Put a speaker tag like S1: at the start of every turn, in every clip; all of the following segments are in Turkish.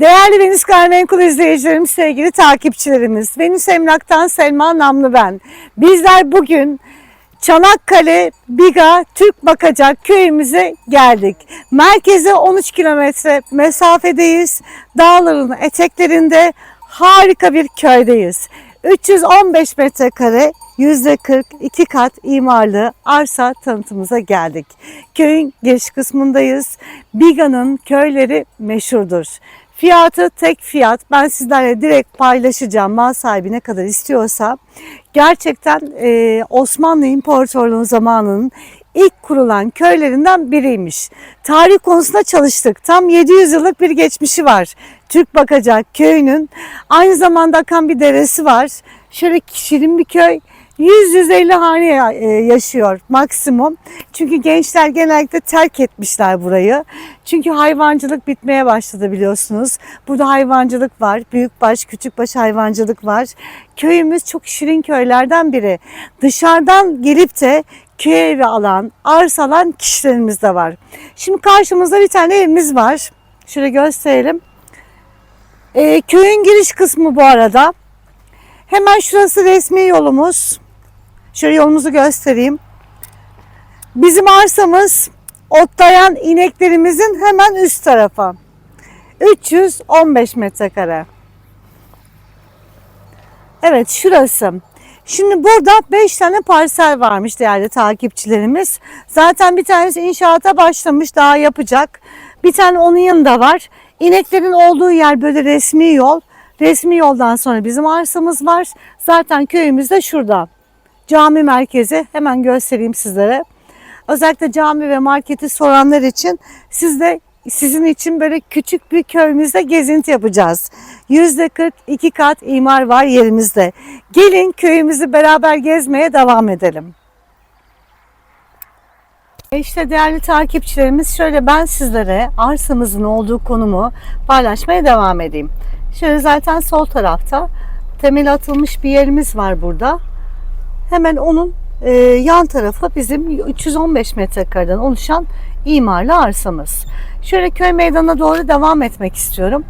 S1: Değerli Venüs Gayrimenkul izleyicilerimiz, sevgili takipçilerimiz. Venüs Emlak'tan Selma Namlı ben. Bizler bugün Çanakkale Biga Türk Bakacak köyümüze geldik. Merkeze 13 kilometre mesafedeyiz. Dağların eteklerinde harika bir köydeyiz. 315 metrekare %40 iki kat imarlı arsa tanıtımıza geldik. Köyün giriş kısmındayız. Biga'nın köyleri meşhurdur. Fiyatı tek fiyat. Ben sizlerle direkt paylaşacağım. Mal sahibi ne kadar istiyorsa. Gerçekten e, Osmanlı İmparatorluğu zamanının ilk kurulan köylerinden biriymiş. Tarih konusunda çalıştık. Tam 700 yıllık bir geçmişi var. Türk Bakacak köyünün. Aynı zamanda akan bir deresi var. Şöyle şirin bir köy. 100-150 hane e, yaşıyor maksimum. Çünkü gençler genellikle terk etmişler burayı. Çünkü hayvancılık bitmeye başladı biliyorsunuz. Burada hayvancılık var. Büyükbaş, küçükbaş hayvancılık var. Köyümüz çok şirin köylerden biri. Dışarıdan gelip de köy evi alan, arsa alan kişilerimiz de var. Şimdi karşımızda bir tane evimiz var. Şöyle gösterelim. E, köyün giriş kısmı bu arada. Hemen şurası resmi yolumuz. Şöyle yolumuzu göstereyim. Bizim arsamız otlayan ineklerimizin hemen üst tarafa. 315 metrekare. Evet şurası. Şimdi burada 5 tane parsel varmış değerli takipçilerimiz. Zaten bir tanesi inşaata başlamış daha yapacak. Bir tane onun yanında var. İneklerin olduğu yer böyle resmi yol. Resmi yoldan sonra bizim arsamız var. Zaten köyümüz de şurada. Cami merkezi hemen göstereyim sizlere. Özellikle cami ve marketi soranlar için siz de sizin için böyle küçük bir köyümüzde gezinti yapacağız. Yüzde 40 iki kat imar var yerimizde. Gelin köyümüzü beraber gezmeye devam edelim. İşte değerli takipçilerimiz şöyle ben sizlere arsamızın olduğu konumu paylaşmaya devam edeyim. Şöyle zaten sol tarafta temel atılmış bir yerimiz var burada. Hemen onun e, yan tarafı bizim 315 metrekareden oluşan imarlı arsamız. Şöyle köy meydanına doğru devam etmek istiyorum.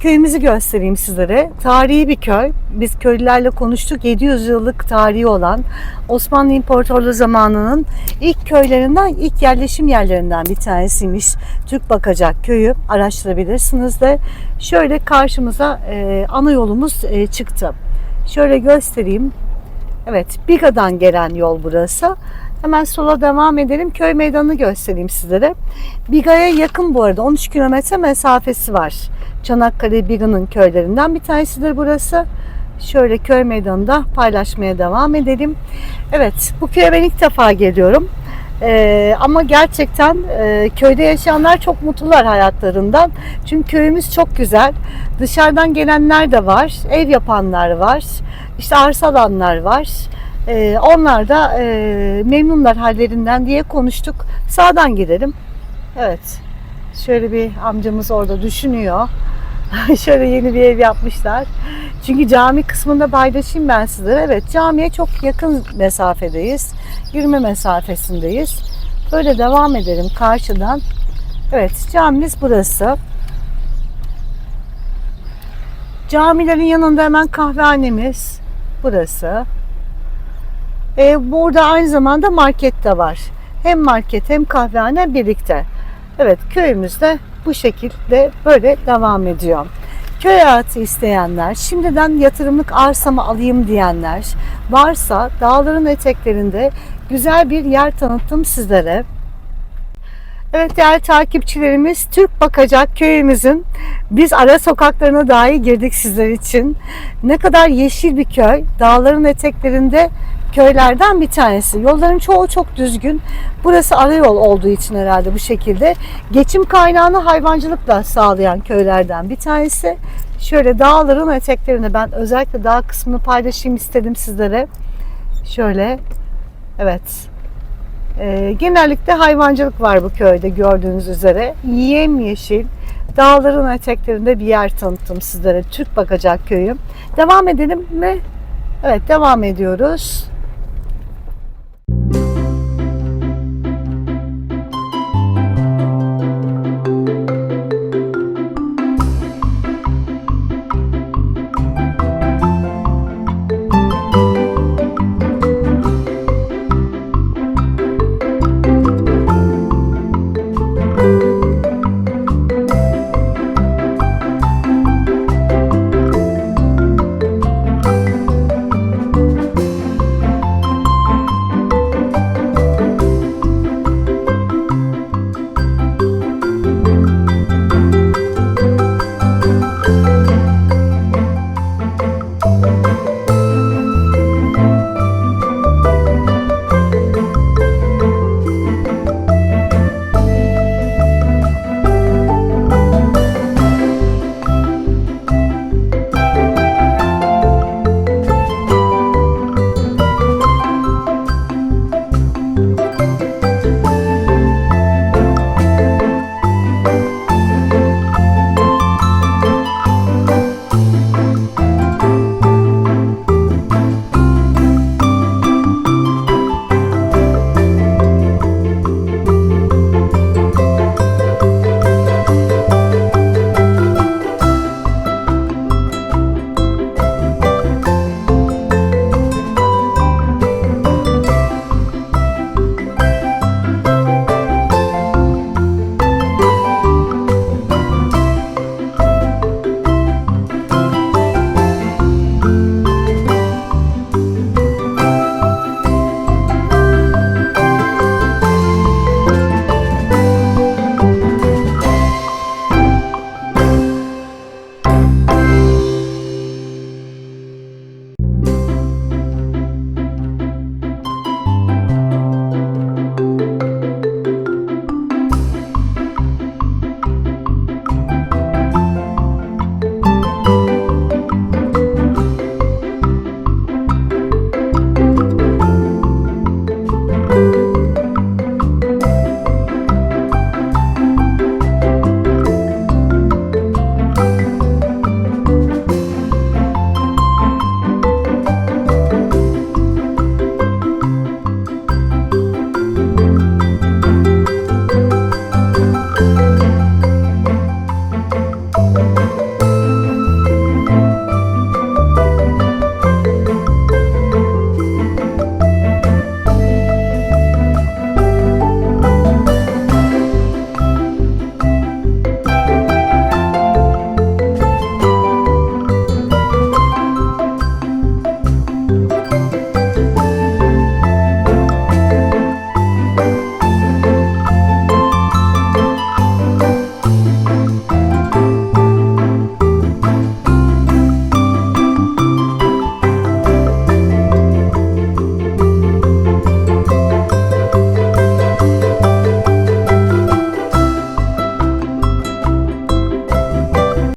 S1: Köyümüzü göstereyim sizlere. Tarihi bir köy. Biz köylülerle konuştuk. 700 yıllık tarihi olan Osmanlı İmparatorluğu zamanının ilk köylerinden, ilk yerleşim yerlerinden bir tanesiymiş. Türk Bakacak köyü araştırabilirsiniz de. Şöyle karşımıza e, ana yolumuz e, çıktı. Şöyle göstereyim. Evet, Biga'dan gelen yol burası. Hemen sola devam edelim. Köy meydanını göstereyim sizlere. Biga'ya yakın bu arada. 13 kilometre mesafesi var. Çanakkale Biga'nın köylerinden bir tanesidir burası. Şöyle köy meydanında paylaşmaya devam edelim. Evet, bu köye ben ilk defa geliyorum. Ee, ama gerçekten e, köyde yaşayanlar çok mutlular hayatlarından. Çünkü köyümüz çok güzel. Dışarıdan gelenler de var. Ev yapanlar var. İşte arsa alanlar var. Ee, onlar da e, memnunlar hallerinden diye konuştuk. Sağdan gidelim. Evet. Şöyle bir amcamız orada düşünüyor. Şöyle yeni bir ev yapmışlar. Çünkü cami kısmında paylaşayım ben sizlere. Evet camiye çok yakın mesafedeyiz. Yürüme mesafesindeyiz. Böyle devam edelim karşıdan. Evet camimiz burası. Camilerin yanında hemen kahvehanemiz burası. Ee, burada aynı zamanda market de var. Hem market hem kahvehane birlikte. Evet köyümüzde bu şekilde böyle devam ediyor. Köy hayatı isteyenler, şimdiden yatırımlık arsamı alayım diyenler varsa dağların eteklerinde güzel bir yer tanıttım sizlere. Evet değerli takipçilerimiz Türk Bakacak köyümüzün biz ara sokaklarına dahi girdik sizler için. Ne kadar yeşil bir köy. Dağların eteklerinde köylerden bir tanesi. Yolların çoğu çok düzgün. Burası ara yol olduğu için herhalde bu şekilde. Geçim kaynağını hayvancılıkla sağlayan köylerden bir tanesi. Şöyle dağların eteklerinde ben özellikle dağ kısmını paylaşayım istedim sizlere. Şöyle evet e, genellikle hayvancılık var bu köyde gördüğünüz üzere. Yemyeşil dağların eteklerinde bir yer tanıttım sizlere. Türk Bakacak Köyü. Devam edelim mi? Evet devam ediyoruz.